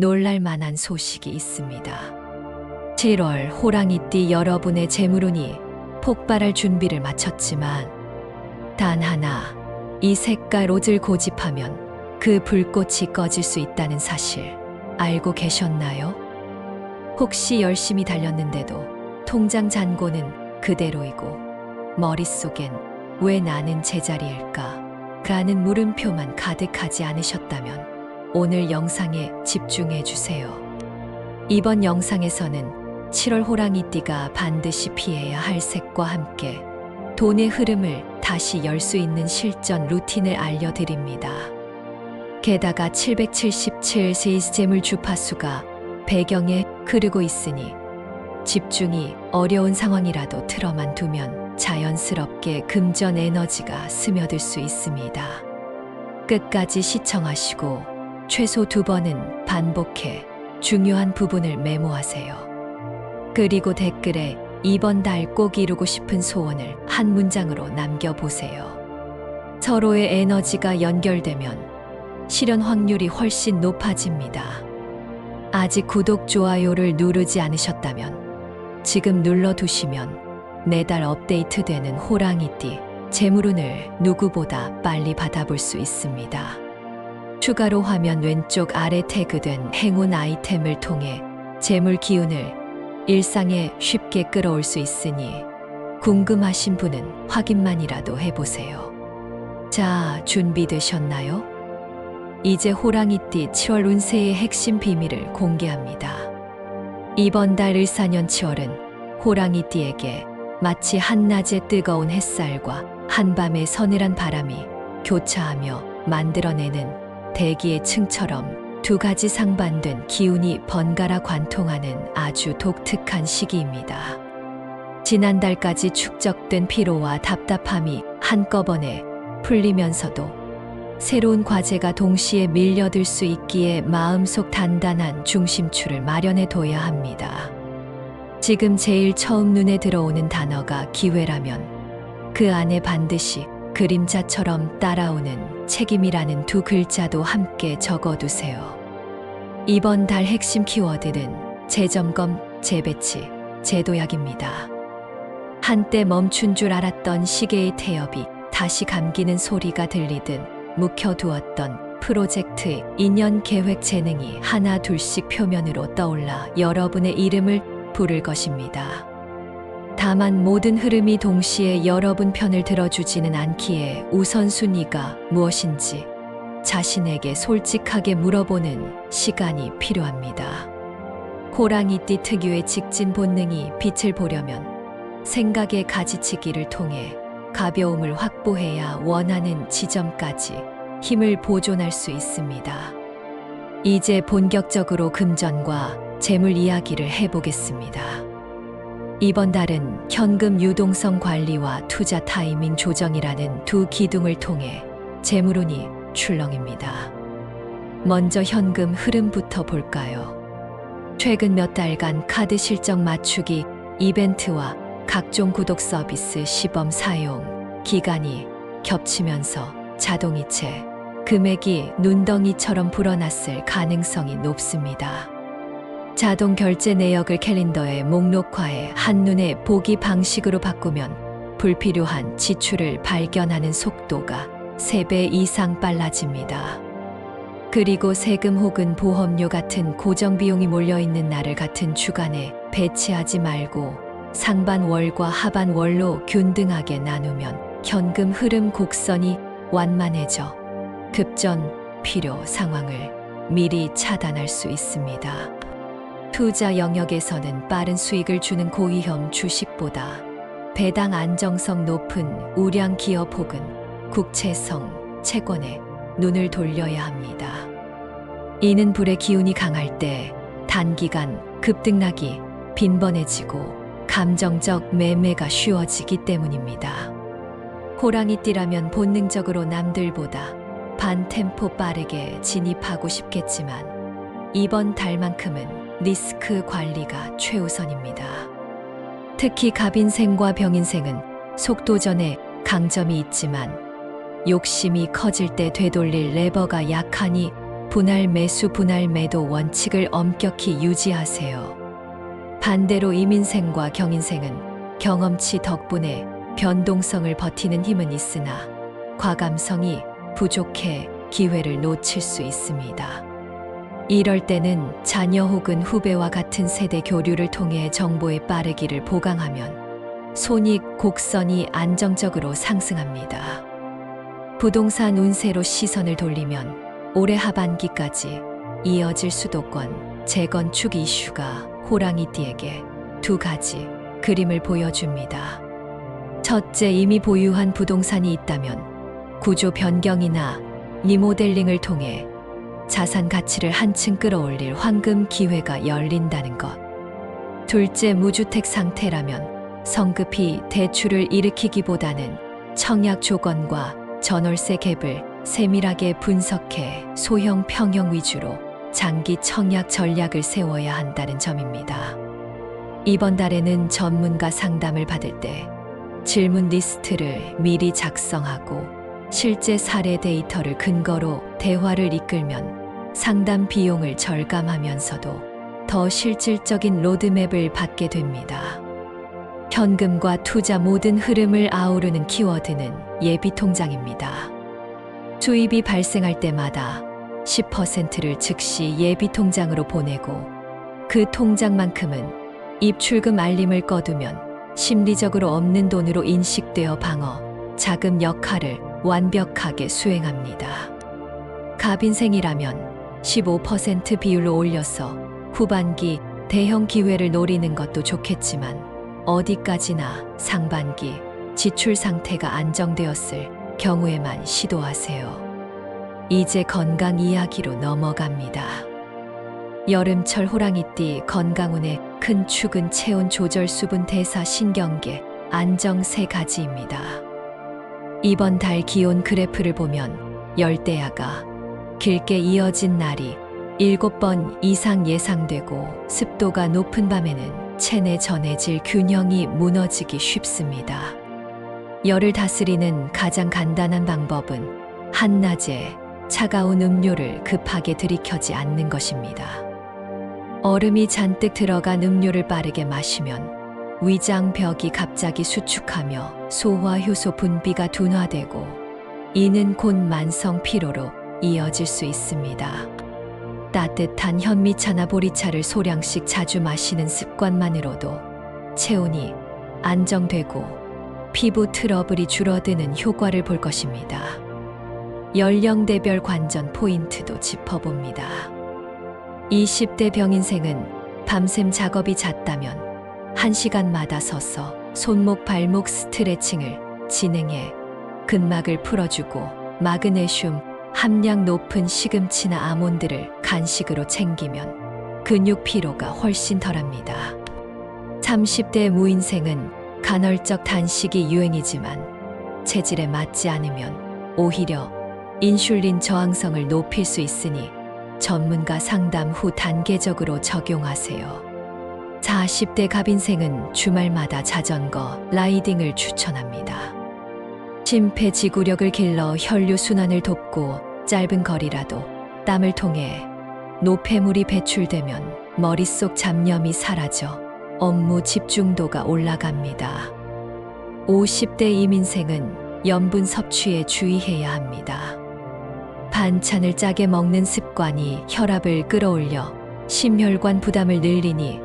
놀랄 만한 소식이 있습니다. 7월 호랑이띠 여러분의 재물운이 폭발할 준비를 마쳤지만 단 하나 이 색깔 옷을 고집하면 그 불꽃이 꺼질 수 있다는 사실 알고 계셨나요? 혹시 열심히 달렸는데도 통장 잔고는 그대로이고 머릿속엔 왜 나는 제자리일까? 라는 물음표만 가득하지 않으셨다면 오늘 영상에 집중해 주세요. 이번 영상에서는 7월 호랑이띠가 반드시 피해야 할 색과 함께 돈의 흐름을 다시 열 수 있는 실전 루틴을 알려드립니다. 게다가 777 세이스 재물 주파수가 배경에 흐르고 있으니 집중이 어려운 상황이라도 틀어만 두면 자연스럽게 금전 에너지가 스며들 수 있습니다. 끝까지 시청하시고 최소 두 번은 반복해 중요한 부분을 메모하세요. 그리고 댓글에 이번 달 꼭 이루고 싶은 소원을 한 문장으로 남겨보세요. 서로의 에너지가 연결되면 실현 확률이 훨씬 높아집니다. 아직 구독, 좋아요를 누르지 않으셨다면 지금 눌러두시면 매달 업데이트되는 호랑이띠 재물운을 누구보다 빨리 받아볼 수 있습니다. 추가로 화면 왼쪽 아래 태그된 행운 아이템을 통해 재물 기운을 일상에 쉽게 끌어올 수 있으니 궁금하신 분은 확인만이라도 해보세요. 자, 준비되셨나요? 이제 호랑이띠 7월 운세의 핵심 비밀을 공개합니다. 이번 달 을사년 7월은 호랑이띠에게 마치 한낮의 뜨거운 햇살과 한밤의 서늘한 바람이 교차하며 만들어내는 대기의 층처럼 두 가지 상반된 기운이 번갈아 관통하는 아주 독특한 시기입니다. 지난달까지 축적된 피로와 답답함이 한꺼번에 풀리면서도 새로운 과제가 동시에 밀려들 수 있기에 마음속 단단한 중심추를 마련해 둬야 합니다. 지금 제일 처음 눈에 들어오는 단어가 기회라면 그 안에 반드시 그림자처럼 따라오는 책임이라는 두 글자도 함께 적어두세요. 이번 달 핵심 키워드는 재점검, 재배치, 재도약입니다. 한때 멈춘 줄 알았던 시계의 태엽이 다시 감기는 소리가 들리듯 묵혀두었던 프로젝트 인연 계획 재능이 하나 둘씩 표면으로 떠올라 여러분의 이름을 부를 것입니다. 다만 모든 흐름이 동시에 여러분 편을 들어주지는 않기에 우선순위가 무엇인지 자신에게 솔직하게 물어보는 시간이 필요합니다. 호랑이띠 특유의 직진 본능이 빛을 보려면 생각의 가지치기를 통해 가벼움을 확보해야 원하는 지점까지 힘을 보존할 수 있습니다. 이제 본격적으로 금전과 재물 이야기를 해보겠습니다. 이번 달은 현금 유동성 관리와 투자 타이밍 조정이라는 두 기둥을 통해 재물운이 출렁입니다. 먼저 현금 흐름부터 볼까요? 최근 몇 달간 카드 실적 맞추기 이벤트와 각종 구독 서비스 시범 사용 기간이 겹치면서 자동이체 금액이 눈덩이처럼 불어났을 가능성이 높습니다. 자동 결제 내역을 캘린더에 목록화해 한눈에 보기 방식으로 바꾸면 불필요한 지출을 발견하는 속도가 3배 이상 빨라집니다. 그리고 세금 혹은 보험료 같은 고정 비용이 몰려있는 날을 같은 주간에 배치하지 말고 상반월과 하반월로 균등하게 나누면 현금 흐름 곡선이 완만해져 급전 필요 상황을 미리 차단할 수 있습니다. 투자 영역에서는 빠른 수익을 주는 고위험 주식보다 배당 안정성 높은 우량 기업 혹은 국채성 채권에 눈을 돌려야 합니다. 이는 불의 기운이 강할 때 단기간 급등락이 빈번해지고 감정적 매매가 쉬워지기 때문입니다. 호랑이띠라면 본능적으로 남들보다 반 템포 빠르게 진입하고 싶겠지만 이번 달만큼은 리스크 관리가 최우선입니다. 특히 갑인생과 병인생은 속도전에 강점이 있지만 욕심이 커질 때 되돌릴 레버가 약하니 분할 매수 분할 매도 원칙을 엄격히 유지하세요. 반대로 이민생과 경인생은 경험치 덕분에 변동성을 버티는 힘은 있으나 과감성이 부족해 기회를 놓칠 수 있습니다. 이럴 때는 자녀 혹은 후배와 같은 세대 교류를 통해 정보의 빠르기를 보강하면 손익 곡선이 안정적으로 상승합니다. 부동산 운세로 시선을 돌리면 올해 하반기까지 이어질 수도권 재건축 이슈가 호랑이띠에게 두 가지 그림을 보여줍니다. 첫째, 이미 보유한 부동산이 있다면 구조 변경이나 리모델링을 통해 자산 가치를 한층 끌어올릴 황금 기회가 열린다는 것. 둘째, 무주택 상태라면 성급히 대출을 일으키기보다는 청약 조건과 전월세 갭을 세밀하게 분석해 소형 평형 위주로 장기 청약 전략을 세워야 한다는 점입니다. 이번 달에는 전문가 상담을 받을 때 질문 리스트를 미리 작성하고 실제 사례 데이터를 근거로 대화를 이끌면 상담 비용을 절감하면서도 더 실질적인 로드맵을 받게 됩니다. 현금과 투자 모든 흐름을 아우르는 키워드는 예비 통장입니다. 수입이 발생할 때마다 10%를 즉시 예비 통장으로 보내고 그 통장만큼은 입출금 알림을 꺼두면 심리적으로 없는 돈으로 인식되어 방어, 자금 역할을 완벽하게 수행합니다. 갑인생이라면 15% 비율로 올려서 후반기 대형 기회를 노리는 것도 좋겠지만 어디까지나 상반기 지출 상태가 안정되었을 경우에만 시도하세요. 이제 건강 이야기로 넘어갑니다. 여름철 호랑이띠 건강운의 큰 축은 체온 조절 수분 대사 신경계 안정 세 가지입니다. 이번 달 기온 그래프를 보면 열대야가 길게 이어진 날이 7번 이상 예상되고 습도가 높은 밤에는 체내 전해질 균형이 무너지기 쉽습니다. 열을 다스리는 가장 간단한 방법은 한낮에 차가운 음료를 급하게 들이켜지 않는 것입니다. 얼음이 잔뜩 들어간 음료를 빠르게 마시면 위장 벽이 갑자기 수축하며 소화 효소 분비가 둔화되고 이는 곧 만성 피로로 이어질 수 있습니다. 따뜻한 현미차나 보리차를 소량씩 자주 마시는 습관만으로도 체온이 안정되고 피부 트러블이 줄어드는 효과를 볼 것입니다. 연령대별 관전 포인트도 짚어봅니다. 20대 병인생은 밤샘 작업이 잦다면 1시간마다 서서 손목 발목 스트레칭을 진행해 근막을 풀어주고 마그네슘 함량 높은 시금치나 아몬드를 간식으로 챙기면 근육 피로가 훨씬 덜합니다. 30대 무인생은 간헐적 단식이 유행이지만 체질에 맞지 않으면 오히려 인슐린 저항성을 높일 수 있으니 전문가 상담 후 단계적으로 적용하세요. 40대 갑인생은 주말마다 자전거, 라이딩을 추천합니다. 심폐 지구력을 길러 혈류 순환을 돕고 짧은 거리라도 땀을 통해 노폐물이 배출되면 머릿속 잡념이 사라져 업무 집중도가 올라갑니다. 50대 이민생은 염분 섭취에 주의해야 합니다. 반찬을 짜게 먹는 습관이 혈압을 끌어올려 심혈관 부담을 늘리니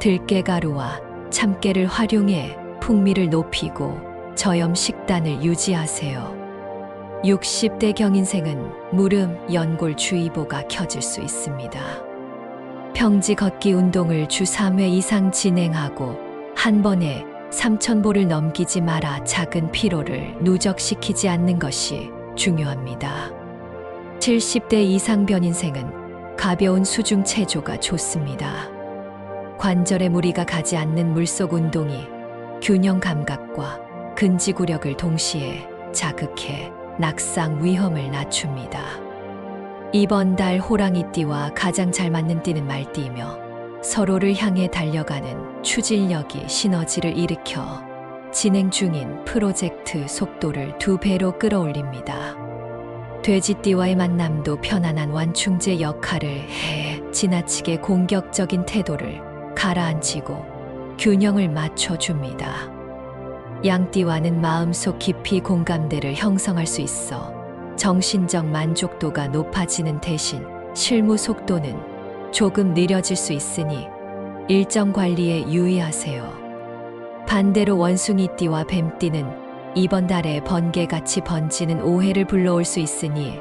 들깨가루와 참깨를 활용해 풍미를 높이고 저염 식단을 유지하세요. 60대 경인생은 무릎, 연골 주의보가 켜질 수 있습니다. 평지 걷기 운동을 주 3회 이상 진행하고 한 번에 3,000보를 넘기지 마라 작은 피로를 누적시키지 않는 것이 중요합니다. 70대 이상 변인생은 가벼운 수중 체조가 좋습니다. 관절에 무리가 가지 않는 물속 운동이 균형 감각과 근지구력을 동시에 자극해 낙상 위험을 낮춥니다. 이번 달 호랑이띠와 가장 잘 맞는 띠는 말띠이며 서로를 향해 달려가는 추진력이 시너지를 일으켜 진행 중인 프로젝트 속도를 두 배로 끌어올립니다. 돼지띠와의 만남도 편안한 완충제 역할을 해 지나치게 공격적인 태도를 가라앉히고 균형을 맞춰줍니다. 양띠와는 마음속 깊이 공감대를 형성할 수 있어 정신적 만족도가 높아지는 대신 실무 속도는 조금 느려질 수 있으니 일정 관리에 유의하세요. 반대로 원숭이띠와 뱀띠는 이번 달에 번개같이 번지는 오해를 불러올 수 있으니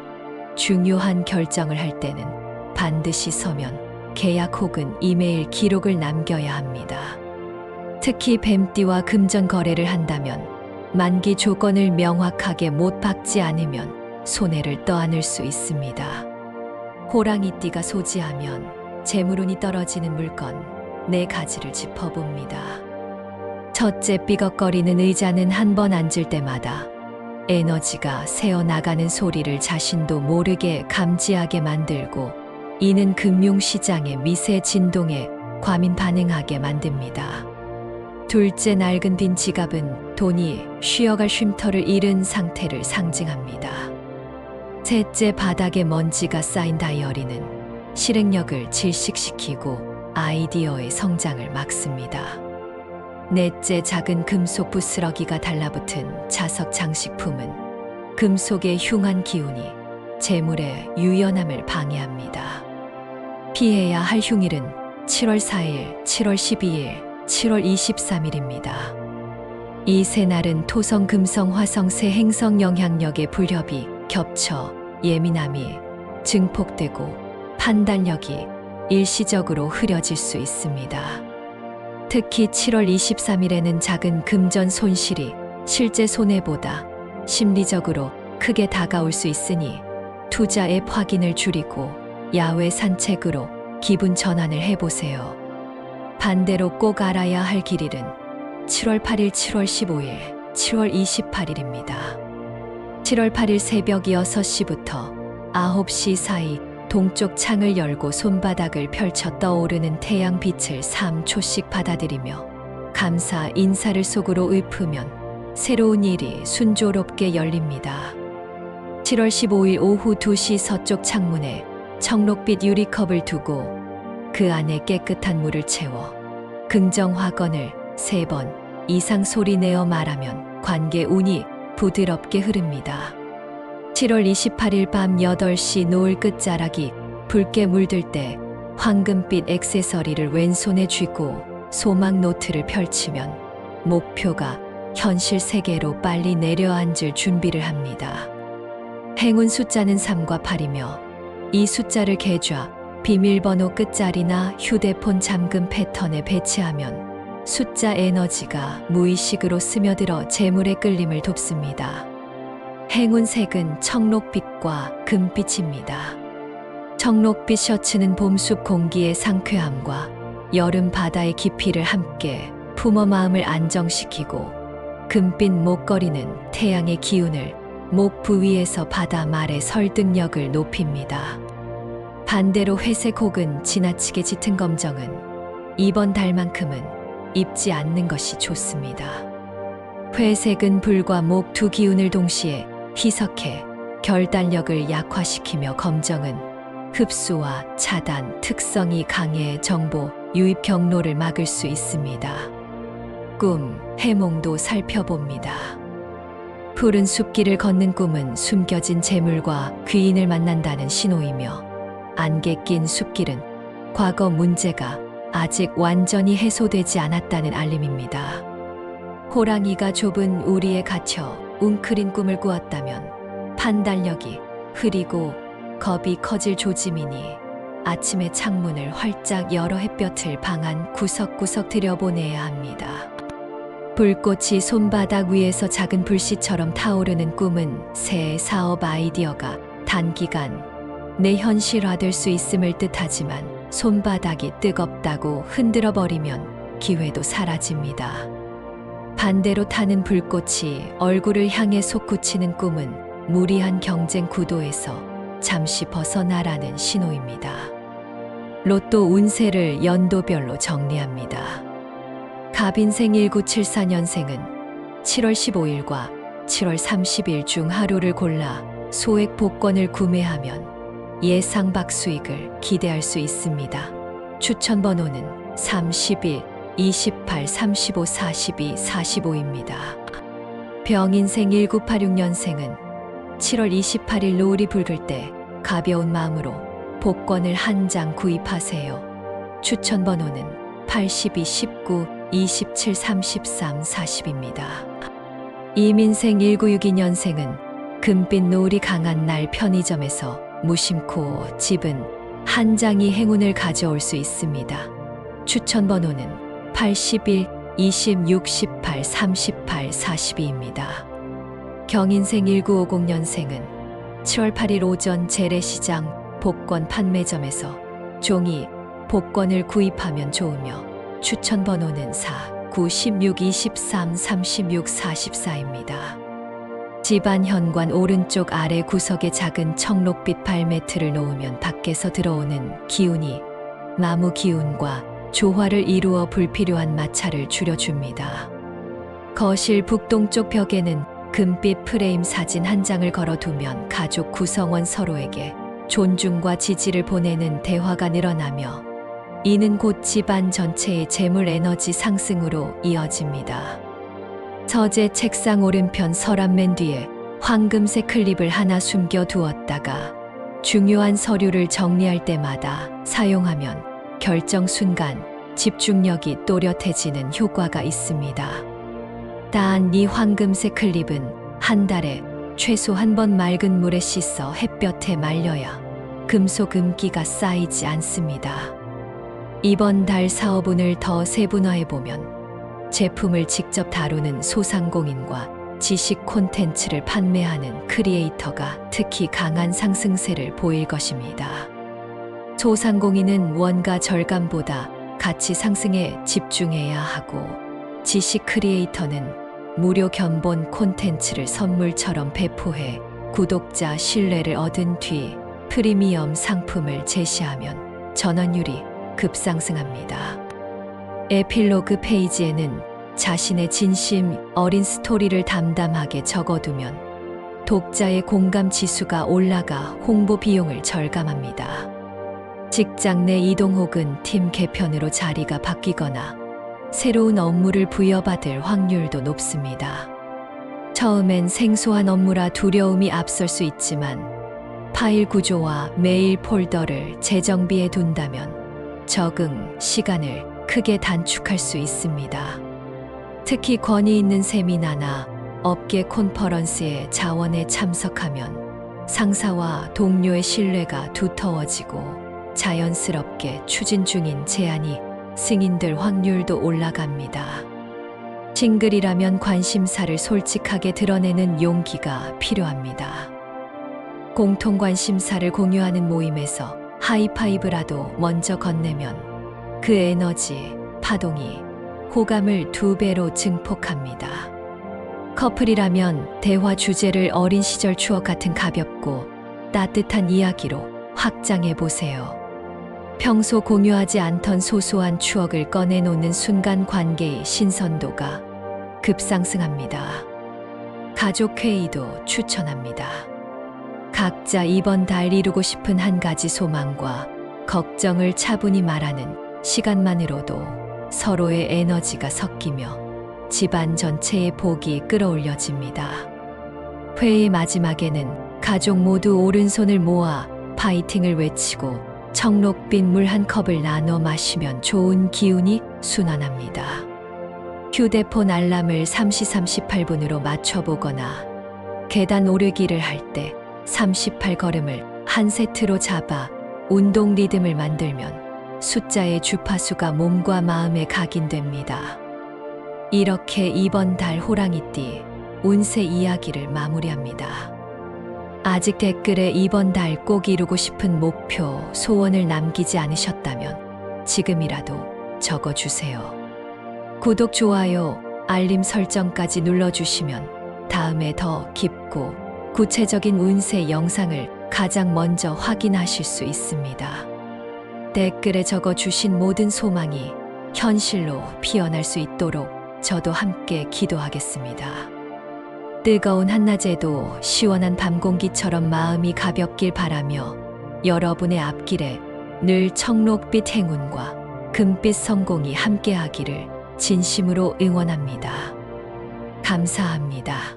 중요한 결정을 할 때는 반드시 서면 계약 혹은 이메일 기록을 남겨야 합니다. 특히 뱀띠와 금전 거래를 한다면 만기 조건을 명확하게 못 박지 않으면 손해를 떠안을 수 있습니다. 호랑이띠가 소지하면 재물운이 떨어지는 물건 네 가지를 짚어봅니다. 첫째 삐걱거리는 의자는 한 번 앉을 때마다 에너지가 새어 나가는 소리를 자신도 모르게 감지하게 만들고 이는 금융시장의 미세 진동에 과민 반응하게 만듭니다. 둘째 낡은 빈 지갑은 돈이 쉬어갈 쉼터를 잃은 상태를 상징합니다. 셋째 바닥에 먼지가 쌓인 다이어리는 실행력을 질식시키고 아이디어의 성장을 막습니다. 넷째 작은 금속 부스러기가 달라붙은 자석 장식품은 금속의 흉한 기운이 재물의 유연함을 방해합니다. 피해야 할 흉일은 7월 4일, 7월 12일, 7월 23일입니다. 이 세 날은 토성, 금성, 화성 세 행성 영향력의 불협이 겹쳐 예민함이 증폭되고 판단력이 일시적으로 흐려질 수 있습니다. 특히 7월 23일에는 작은 금전 손실이 실제 손해보다 심리적으로 크게 다가올 수 있으니 투자 앱 확인을 줄이고 야외 산책으로 기분 전환을 해보세요. 반대로 꼭 알아야 할 길일은 7월 8일, 7월 15일, 7월 28일입니다. 7월 8일 새벽 6시부터 9시 사이 동쪽 창을 열고 손바닥을 펼쳐 떠오르는 태양 빛을 3초씩 받아들이며 감사 인사를 속으로 읊으면 새로운 일이 순조롭게 열립니다. 7월 15일 오후 2시 서쪽 창문에 청록빛 유리컵을 두고 그 안에 깨끗한 물을 채워 긍정 화건을 세 번 이상 소리 내어 말하면 관계 운이 부드럽게 흐릅니다. 7월 28일 밤 8시 노을 끝자락이 붉게 물들 때 황금빛 액세서리를 왼손에 쥐고 소망 노트를 펼치면 목표가 현실 세계로 빨리 내려앉을 준비를 합니다. 행운 숫자는 3과 8이며 이 숫자를 계좌, 비밀번호 끝자리나 휴대폰 잠금 패턴에 배치하면 숫자 에너지가 무의식으로 스며들어 재물의 끌림을 돕습니다. 행운 색은 청록빛과 금빛입니다. 청록빛 셔츠는 봄숲 공기의 상쾌함과 여름 바다의 깊이를 함께 품어 마음을 안정시키고 금빛 목걸이는 태양의 기운을 목 부위에서 바다 말의 설득력을 높입니다. 반대로 회색 혹은 지나치게 짙은 검정은 이번 달만큼은 입지 않는 것이 좋습니다. 회색은 불과 목 두 기운을 동시에 희석해 결단력을 약화시키며 검정은 흡수와 차단 특성이 강해 정보 유입 경로를 막을 수 있습니다. 꿈, 해몽도 살펴봅니다. 푸른 숲길을 걷는 꿈은 숨겨진 재물과 귀인을 만난다는 신호이며 안개 낀 숲길은 과거 문제가 아직 완전히 해소되지 않았다는 알림입니다. 호랑이가 좁은 우리에 갇혀 웅크린 꿈을 꾸었다면 판단력이 흐리고 겁이 커질 조짐이니 아침에 창문을 활짝 열어 햇볕을 방안 구석구석 들여보내야 합니다. 불꽃이 손바닥 위에서 작은 불씨처럼 타오르는 꿈은 새 사업 아이디어가 단기간 내 현실화될 수 있음을 뜻하지만 손바닥이 뜨겁다고 흔들어 버리면 기회도 사라집니다. 반대로 타는 불꽃이 얼굴을 향해 솟구치는 꿈은 무리한 경쟁 구도에서 잠시 벗어나라는 신호입니다. 로또 운세를 연도별로 정리합니다. 갑인생 1974년생은 7월 15일과 7월 30일 중 하루를 골라 소액 복권을 구매하면 예상 박 수익을 기대할 수 있습니다. 추천 번호는 31, 28, 35, 42, 45입니다. 병인생 1986년생은 7월 28일 노을이 붉을 때 가벼운 마음으로 복권을 한 장 구입하세요. 추천 번호는 82, 19, 27, 33, 40입니다. 이민생 1962년생은 금빛 노을이 강한 날 편의점에서 무심코 집은 한 장이 행운을 가져올 수 있습니다. 추천 번호는 81, 20, 68, 38, 42입니다. 경인생 1950년생은 7월 8일 오전 재래시장 복권 판매점에서 종이 복권을 구입하면 좋으며 추천 번호는 4, 9, 16, 23, 36, 44입니다. 집안 현관 오른쪽 아래 구석에 작은 청록빛 발매트를 놓으면 밖에서 들어오는 기운이 나무 기운과 조화를 이루어 불필요한 마찰을 줄여줍니다. 거실 북동쪽 벽에는 금빛 프레임 사진 한 장을 걸어두면 가족 구성원 서로에게 존중과 지지를 보내는 대화가 늘어나며 이는 곧 집안 전체의 재물 에너지 상승으로 이어집니다. 서재 책상 오른편 서랍맨 뒤에 황금색 클립을 하나 숨겨 두었다가 중요한 서류를 정리할 때마다 사용하면 결정 순간 집중력이 또렷해지는 효과가 있습니다. 단 이 황금색 클립은 한 달에 최소 한 번 맑은 물에 씻어 햇볕에 말려야 금속 음기가 쌓이지 않습니다. 이번 달 사업운을 더 세분화해 보면 제품을 직접 다루는 소상공인과 지식 콘텐츠를 판매하는 크리에이터가 특히 강한 상승세를 보일 것입니다. 소상공인은 원가 절감보다 가치 상승에 집중해야 하고 지식 크리에이터는 무료 견본 콘텐츠를 선물처럼 배포해 구독자 신뢰를 얻은 뒤 프리미엄 상품을 제시하면 전환율이 급상승합니다. 에필로그 페이지에는 자신의 진심 어린 스토리를 담담하게 적어두면 독자의 공감 지수가 올라가 홍보 비용을 절감합니다. 직장 내 이동 혹은 팀 개편으로 자리가 바뀌거나 새로운 업무를 부여받을 확률도 높습니다. 처음엔 생소한 업무라 두려움이 앞설 수 있지만 파일 구조와 메일 폴더를 재정비해 둔다면 적응 시간을 크게 단축할 수 있습니다. 특히 권위 있는 세미나나 업계 콘퍼런스에 자원에 참석하면 상사와 동료의 신뢰가 두터워지고 자연스럽게 추진 중인 제안이 승인될 확률도 올라갑니다. 싱글이라면 관심사를 솔직하게 드러내는 용기가 필요합니다. 공통 관심사를 공유하는 모임에서 하이파이브라도 먼저 건네면 그 에너지, 파동이 호감을 두 배로 증폭합니다. 커플이라면 대화 주제를 어린 시절 추억 같은 가볍고 따뜻한 이야기로 확장해 보세요. 평소 공유하지 않던 소소한 추억을 꺼내놓는 순간 관계의 신선도가 급상승합니다. 가족 회의도 추천합니다. 각자 이번 달 이루고 싶은 한 가지 소망과 걱정을 차분히 말하는 시간만으로도 서로의 에너지가 섞이며 집안 전체의 복이 끌어올려집니다. 회의 마지막에는 가족 모두 오른손을 모아 파이팅을 외치고 청록빛 물한 컵을 나눠 마시면 좋은 기운이 순환합니다. 휴대폰 알람을 3시 38분으로 맞춰보거나 계단 오르기를 할 때 38걸음을 한 세트로 잡아 운동 리듬을 만들면 숫자의 주파수가 몸과 마음에 각인됩니다. 이렇게 이번 달 호랑이띠 운세 이야기를 마무리합니다. 아직 댓글에 이번 달 꼭 이루고 싶은 목표, 소원을 남기지 않으셨다면 지금이라도 적어주세요. 구독, 좋아요, 알림 설정까지 눌러주시면 다음에 더 깊고 구체적인 운세 영상을 가장 먼저 확인하실 수 있습니다. 댓글에 적어 주신 모든 소망이 현실로 피어날 수 있도록 저도 함께 기도하겠습니다. 뜨거운 한낮에도 시원한 밤 공기처럼 마음이 가볍길 바라며 여러분의 앞길에 늘 청록빛 행운과 금빛 성공이 함께하기를 진심으로 응원합니다. 감사합니다.